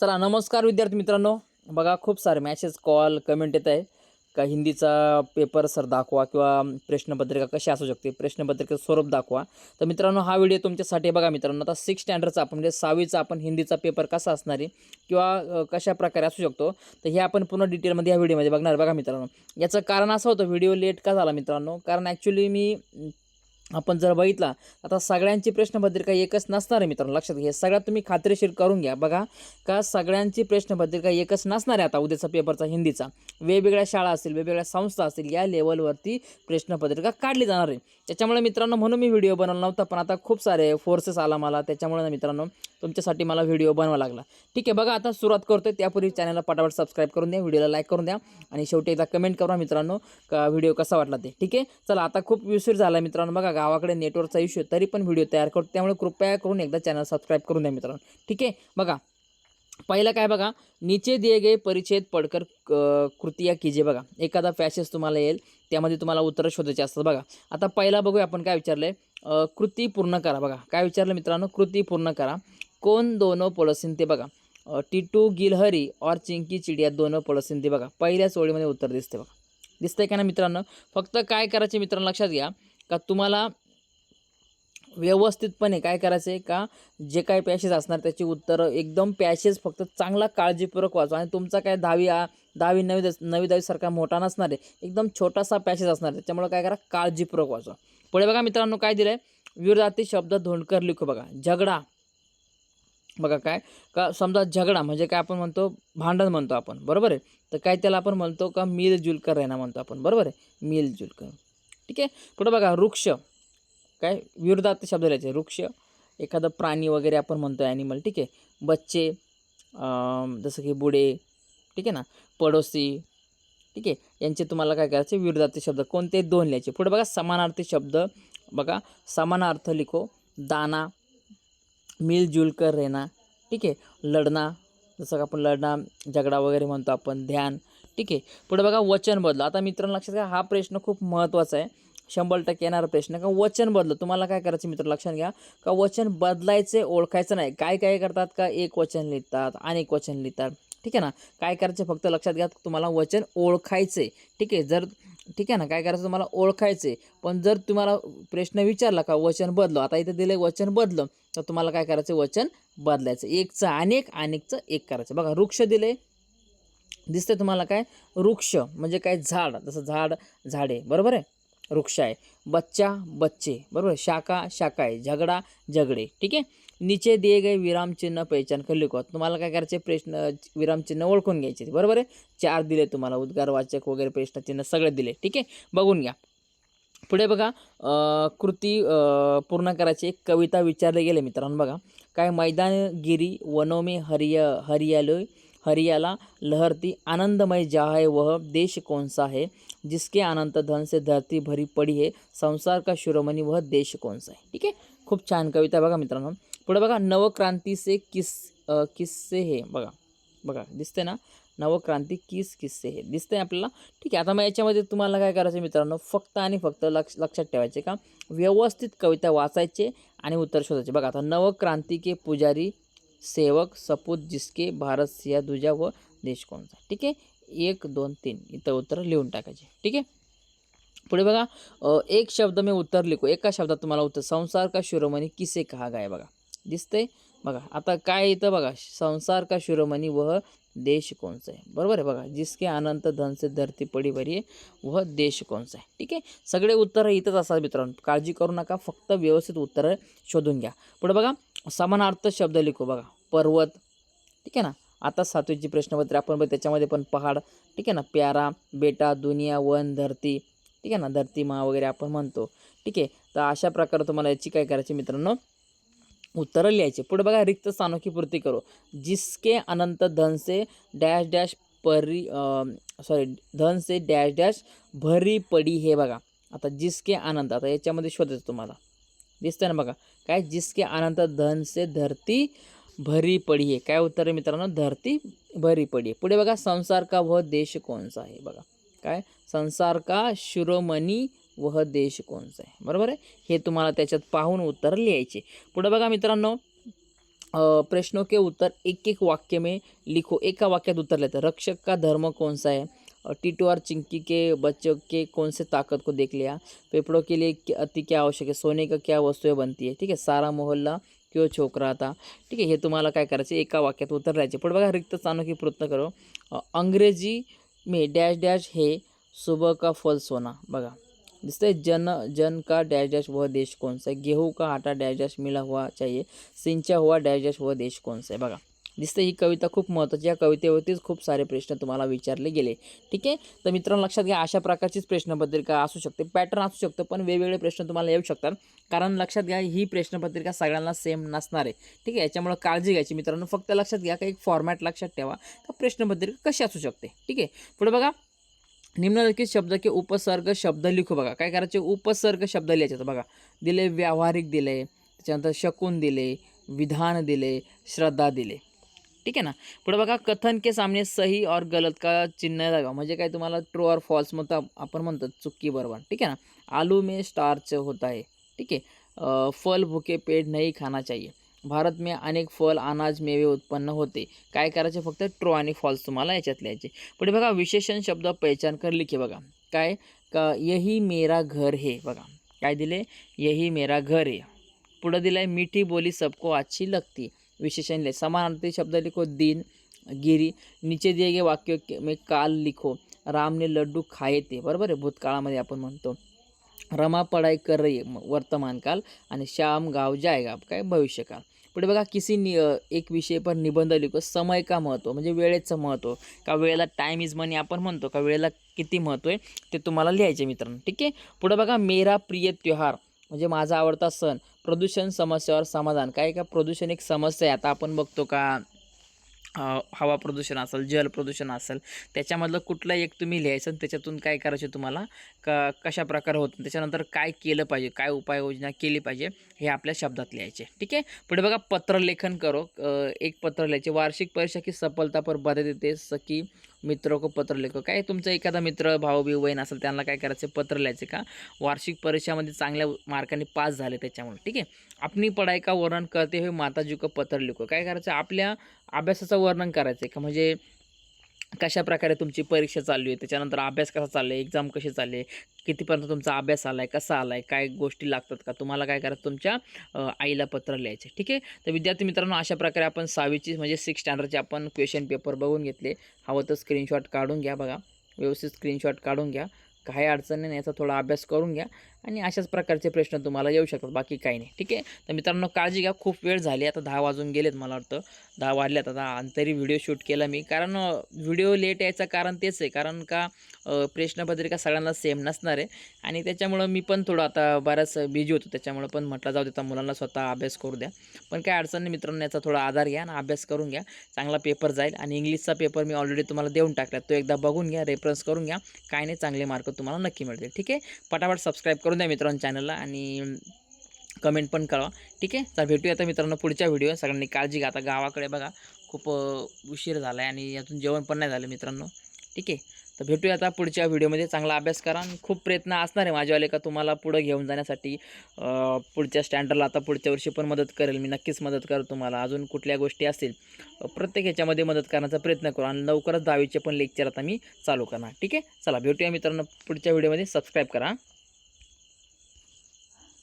चला नमस्कार विद्यार्थी मित्रांनो. बघा खूप सारे मॅसेज कॉल कमेंट येत आहे. का हिंदीचा पेपर सर दाखवा किंवा प्रश्नपत्रिका कशी असू शकते? प्रश्नपत्रिकेचं स्वरूप दाखवा. तर मित्रांनो हा व्हिडिओ तुमच्यासाठी बघा मित्रांनो आता सिक्स स्टँडर्डचा आपण म्हणजे सहावीचा आपण हिंदीचा पेपर कसा असणार आहे किंवा कशा प्रकारे असू शकतो? तर हे आपण पूर्ण डिटेलमध्ये या व्हिडिओमध्ये बघणार बघा मित्रांनो याचं कारण असं होतं व्हिडिओ लेट का झाला मित्रांनो? कारण ॲक्च्युली मी आपण जर बघितला आता सगळ्यांची प्रश्नपत्रिका एकच नसणार आहे मित्रांनो लक्षात घ्या. सगळ्यात तुम्ही खात्रीशीर करून घ्या. बघा का सगळ्यांची प्रश्नपत्रिका एकच नसणार आहे आता उद्याचा पेपरचा हिंदीचा. वेगवेगळ्या शाळा असतील वेगवेगळ्या संस्था असतील या लेवलवरती प्रश्नपत्रिका काढली जाणार आहे. त्याच्यामुळे मित्रांनो म्हणून मी व्हिडिओ बनवला नव्हता पण आता खूप सारे फोर्सेस आला मला. त्याच्यामुळे ना मित्रांनो तुमच्यासाठी मला व्हिडिओ बनवा लागला. ठीक आहे बघा आता सुरुवात करतोय. त्यापूर्वी चॅनलला पटापट सबस्क्राईब करून द्या व्हिडिओला लाईक करून द्या. आणि शेवटी एकदा कमेंट करा मित्रांनो का व्हिडिओ कसा वाटला ते. ठीक आहे? चला आता खूप उशीर झाला मित्रांनो. बघा गावाकडे नेटवर्कचा इश्यू तरी पण व्हिडिओ तयार करतो. त्यामुळे कृपया करून एकदा चॅनल सबस्क्राईब करून द्या मित्रांनो. ठीक आहे? बघा पहिलं काय बघा नीचे दिए गए परिच्छेद पडकर क- कृतिया जे बघा एखादा पॅसेज तुम्हाला येईल त्यामध्ये तुम्हाला उत्तरं शोधायची असतात. बघा आता पहिला बघूया आपण काय विचारलं आहे कृती पूर्ण करा. बघा काय विचारलं मित्रांनो? कृती पूर्ण करा. कोण दोनो पडोसीन ते बघा टिटू गिलहरी और चिंकी चिडिया दोनो पडोसीन ते बघा. पहिल्याच ओळीमध्ये उत्तर दिसते बघा. दिसतंय का ना मित्रांनो? फक्त काय करायचे मित्रांनो लक्षात घ्या. का तुम्हाला व्यवस्थितपणे काय करायचं आहे का? जे काही पॅशेज असणार त्याची उत्तरं एकदम पॅशेज फक्त चांगला काळजीपूर्वक वाचवा. आणि तुमचा काय दहावी आ दहावी नवी नवी दहावीसारखा मोठा नसणार आहे. एकदम छोटासा पॅशेज असणार आहे. त्याच्यामुळे काय करा? काळजीपूर्वक वाचवा. पुढे बघा मित्रांनो काय दिलं आहे विरोधार्थी शब्द धोंडकर लिखू बघा. झगडा. बघा काय का समजा झगडा म्हणजे काय आपण म्हणतो भांडण म्हणतो आपण बरोबर आहे? तर काय त्याला आपण म्हणतो का मिलजुल कर रहना म्हणतो आपण बरोबर आहे? मिलजुल कर ठीक आहे? पुढे बघा वृक्ष. काय? विरोधात शब्द लिहायचे. वृक्ष एखादं प्राणी वगैरे आपण म्हणतो ॲनिमल ठीक आहे? बच्चे जसं की बुडे ठीक आहे ना? पडोसी ठीक आहे? यांचे तुम्हाला काय करायचे? विरोधार्थी शब्द. कोणते? दोन लिहायचे. पुढे बघा समानार्थी शब्द. बघा समानार्थ लिखो. दाना मिलजुल कर रहना ठीक आहे? लढना जसं का आपण लढना झगडा वगैरे म्हणतो आपण ध्यान ठीक आहे? पुढे बघा वचन बदल. आता मित्रांनो लक्षात घ्या हा प्रश्न खूप महत्त्वाचा आहे. शंभर टक्के येणारा प्रश्न का वचन बदल? तुम्हाला काय करायचं मित्र लक्षात घ्या. का वचन बदलायचे ओळखायचं नाही. काय काय करतात? का एक वचन लिहितात अनेक वचन लिहितात. ठीक आहे ना? काय करायचं फक्त लक्षात घ्या तुम्हाला वचन ओळखायचे ठीक आहे? जर ठीक आहे ना काय करायचं तुम्हाला ओळखायचे पण जर तुम्हाला प्रश्न विचारला का वचन बदलो आता इथे दिले वचन बदलं तर तुम्हाला काय करायचं वचन बदलायचं एकचं अनेक अनेकचं एक करायचं बघा वृक्ष दिले दिसतंय तुम्हाला काय? वृक्ष म्हणजे काय? झाड. जसं झाड झाडे. बरोबर आहे? वृक्ष आहे. बच्चा बच्चे. बरोबर आहे? शाखा शाखा आहे. झगडा झगडे. ठीक आहे? नीचे दिए गए विराम चिन्ह पहचान कर लिखो। तुम्हाला काय करायचे? प्रश्न विराम चिन्ह ओळखून घ्यायचे बरोबर आहे? चार दिले तुम्हाला उद्गारवाचक वगैरे प्रश्नचिन्ह सगळे दिले ठीक आहे? बघून घ्या. पुढे बघा कृती पूर्ण करायची एक कविता विचारले गेले मित्रांनो बघा. काय मैदानगिरी वनों में हरिय हरियालोय हरियाला लहरती आनंदमय जहाय है वह देश कौन सा है? जिसके अनंत धन से धरती भरी पड़ी है संसार का शिरोमणी वह देश कौन सा है? ठीक आहे? खूप छान कविता बघा मित्रांनो. पुढे बघा नवक्रांतीचे किस किस्से हे? बघा बघा दिसते ना? नवक्रांती किस किस्से हे? दिसतंय आपल्याला? ठीक आहे आता मग याच्यामध्ये तुम्हाला काय करायचं मित्रांनो? फक्त आणि फक्त लक्ष लक्षात ठेवायचे का? व्यवस्थित कविता वाचायचे आणि उत्तर शोधायचे. बघा आता नवक्रांती के पुजारी सेवक सपूत जिसके भारत सिया दुजा व देश कोणचा ठीक आहे? एक दोन तीन इथं उत्तर लिहून टाकायचे. ठीक आहे? पुढे बघा एक शब्द मी उत्तर लिखो एका शब्दात तुम्हाला उत्तर संसार का शिरोमणी किसे कहा गाय बघा. दिसतंय. बघा आता काय इथं बघा संसार का शिरोमणी वह देश कोणचा आहे बरोबर आहे बघा जिसके अनंत धन से धरती पडी भरी आहे व देश कोणचा आहे ठीक आहे सगळे उत्तरं इथंच असतात मित्रांनो. काळजी करू नका फक्त व्यवस्थित उत्तरं शोधून घ्या. पुढे बघा समानार्थ शब्द लिखो बघा. पर्वत ठीक आहे ना? आता सातवीची प्रश्नपत्रे आपण बघ त्याच्यामध्ये पण पहाड ठीक आहे ना? प्यारा बेटा दुनिया वन धरती ठीक आहे ना? धरती मा वगैरे आपण म्हणतो. ठीक आहे? तर अशा प्रकारे तुम्हाला याची काय करायची मित्रांनो उत्तरं लिहायचे पुढे बघा रिक्त स्थानों की पूर्ती करो. जिसके अनंत धन से डॅश डॅश परी सॉरी धन से डॅश डॅश भरी पडी हे बघा. आता जिसके आनंद आता याच्यामध्ये शोधायचं तुम्हाला. दिसतंय ना बघा. काय? जिसके अनंत धन से धरती भरी पडी आहे काय उत्तर आहे मित्रांनो? धरती भरी पडी आहे पुढे बघा संसार का व देश कोणचा आहे? बघा. काय? संसार का शिरोमणी वह देश कोणचा आहे बरोबर आहे हे तुम्हाला त्याच्यात पाहून उत्तर लिहायचे. पुढे बघा मित्रांनो अ, प्रश्नों के उत्तर एक एक वाक्य में लिखो. एका वाक्यात उत्तर लिहायचं. रक्षक का धर्म कौन सा है? टीटू और चिंकी के बच्चों के कौन से ताकत को देख लिया? फेफड़ों के लिए अति क्या आवश्यक है? सोने का क्या वस्तुएं बनती है? ठीक है? सारा मोहल्ला क्यों छोक रहा था? ठीक आहे हे तुम्हाला काय करायचे? एका वाक्यात उत्तर राहायचे पुढे बघा रिक्त स्थानों की प्रयत्न करो. अंग्रेजी में डॅश डॅश हे सुबह का फल सोना. बघा. दिसते जन जन का डॅश डॅश वह देश कौन सा गेहूं का आटा डॅश डॅश मिला हुआ चाहिए सिंचा हुआ डॅश डॅश वह देश कौन सा है? बघा दिसते ही कविता खूप महत्त्वाची या कवितेवरतीच खूप सारे प्रश्न तुम्हाला विचारले गेले. ठीक आहे? तर मित्रांनो लक्षात घ्या अशा प्रकारचीच प्रश्नपत्रिका असू शकते पॅटर्न असू शकतं पण वेगवेगळे प्रश्न तुम्हाला येऊ शकतात. कारण लक्षात घ्या ही प्रश्नपत्रिका सगळ्यांना सेम नसणार आहे. ठीक आहे? याच्यामुळे काळजी घ्यायची मित्रांनो. फक्त लक्षात घ्या का एक फॉर्मॅट लक्षात ठेवा का प्रश्नपत्रिका कशी असू शकते? ठीक आहे? पुढे बघा. निम्नलिखित शब्द की उपसर्ग शब्द लिखू बघा. काय करायचे? उपसर्ग शब्द लिहायचे. बघा दिले व्यावहारिक दिले त्याच्यानंतर शकून दिले विधान दिले श्रद्धा दिले. ठीक आहे ना? पुढे बघा कथन के सामने सही और गलत का चिन्ह लगा. म्हणजे काय तुम्हाला? ट्रू और फॉल्स म्हणतो आपण म्हणतो चुकी बरोबर. ठीक आहे ना? आलू में स्टार्च होता है ठीक है फल भुके पेट नहीं खाना चाहिए. भारत में अनेक फल अनाज मेवे उत्पन्न होते. काय करायचे फक्त? ट्रू आणि फॉल्स तुम्हाला याच्यात लिहायचे. पुढे बघा विशेषण शब्द पहचान कर लिखे बघा. काय? का यही मेरा घर हे बघा. काय दिले? यही मेरा घर हे. पुढं दिलं आहे मीठी बोली सबको अच्छी लगती. विशेषण लिहा. समानार्थी शब्द लिखो दिन गिरी. नीचे दिए गए वाक्य में काल लिखो. रामने लड्डू खाये ते बरोबर आहे? भूतकाळामध्ये आपण म्हणतो. रमा पढ़ाई कर रही वर्तमान काल आणि श्याम गाव जायगाव काय? भविष्यकाल पुढे बघा किसी नि एक विषय पर निबंध लिहितो. समय का महत्त्व म्हणजे वेळेचं महत्त्व का वेळेला टाईम इज मनी आपण म्हणतो? का वेळेला किती महत्त्व आहे? ते तुम्हाला लिहायचे मित्रांनो. ठीक आहे? पुढे बघा मेरा प्रिय त्योहार. म्हणजे माझा आवडता सण. प्रदूषण समस्यावर समाधान. काय का? प्रदूषण एक समस्या आहे. आता आपण बघतो का? हवा प्रदूषण असेल जल प्रदूषण असेल त्याच्यामधलं कुठलं एक तुम्ही लिहायचं आणि त्याच्यातून काय करायचे तुम्हाला? क कशा प्रकारे होतं? त्याच्यानंतर काय केलं पाहिजे? काय उपाययोजना केली पाहिजे? हे आपल्या शब्दात लिहायचे. ठीक आहे? पुढे बघा पत्रलेखन करो. एक पत्र लिहायचे. वार्षिक परीक्षा की सफलता पर बधे देते सकी मित्र को पत्र लिखो. काय तुमचा एखादा मित्र भाऊ बिऊ बहीण असेल त्यांना काय करायचं? पत्र लिहायचे का? वार्षिक परीक्षामध्ये चांगल्या मार्काने पास झाले त्याच्यामुळे. ठीक आहे? अपनी पढ़ाई का वर्णन करते हुए माताजी को पत्र लिखो. काय करायचं? आपल्या अभ्यासाचं वर्णन करायचं आहे का? म्हणजे कशा प्रकारे तुमची परीक्षा चालू आहे? त्याच्यानंतर अभ्यास कसा चालला आहे? एक्झाम कशी चालली आहे? कितीपर्यंत तुमचा अभ्यास आला आहे? कसा आला आहे? काय गोष्टी लागतात का? तुम्हाला काय करायचं? तुमच्या आईला पत्र लिहायचे ठीक आहे? तर विद्यार्थी मित्रांनो अशा प्रकारे आपण सहावीची म्हणजे सिक्स स्टँडर्डचे आपण क्वेश्चन पेपर बघून घेतले. हवं तर स्क्रीनशॉट काढून घ्या बघा. व्यवस्थित स्क्रीनशॉट काढून घ्या. काही अडचण नाही याचा थोडा अभ्यास करून घ्या. आणि अशाच प्रकारचे प्रश्न तुम्हाला येऊ शकतात बाकी काही नाही. ठीक आहे? तर मित्रांनो काळजी घ्या. खूप वेळ झाली. आता दहा वाजून गेलेत मला वाटतं. दहा वाजल्यात आता. अंतरी तरी व्हिडिओ शूट केला मी. कारण व्हिडिओ लेट यायचं कारण तेच आहे. कारण का प्रश्नपत्रिका सगळ्यांना सेम नसणार आहे. आणि त्याच्यामुळं मी पण थोडं आता बराच बिझी होतो. त्याच्यामुळं पण म्हटलं जाऊ देता मुलांना स्वतः अभ्यास करू द्या. पण काय अडचण नाही मित्रांनो याचा थोडा आधार घ्या आणि अभ्यास करून घ्या. चांगला पेपर जाईल. आणि इंग्लिशचा पेपर मी ऑलरेडी तुम्हाला देऊन टाकला तो एकदा बघून घ्या. रेफरन्स करून घ्या. काय नाही चांगले मार्क तुम्हाला नक्की मिळतील. ठीक आहे? पटापट सबस्क्राईब करून द्या मित्रांनो चॅनलला आणि कमेंट पण करा. ठीक आहे? तर भेटूया आता मित्रांनो पुढच्या व्हिडिओ सगळ्यांनी काळजी घ्या. आता गावाकडे बघा खूप उशीर झाला आहे आणि यातून जेवण पण नाही झालं मित्रांनो. ठीक आहे? तर भेटूया आता पुढच्या व्हिडिओमध्ये चांगला अभ्यास करा आणि खूप प्रयत्न असणार आहे माझ्यावाले का तुम्हाला पुढं घेऊन जाण्यासाठी. पुढच्या स्टँडर्डला आता पुढच्या वर्षी पण मदत करेल. मी नक्कीच मदत करेल तुम्हाला. अजून कुठल्या गोष्टी असतील प्रत्येक ह्याच्यामध्ये मदत करण्याचा प्रयत्न करू. आणि लवकरच दहावीचे पण लेक्चर आता मी चालू करणार. ठीक आहे? चला भेटूया मित्रांनो पुढच्या व्हिडिओमध्ये सबस्क्राईब करा.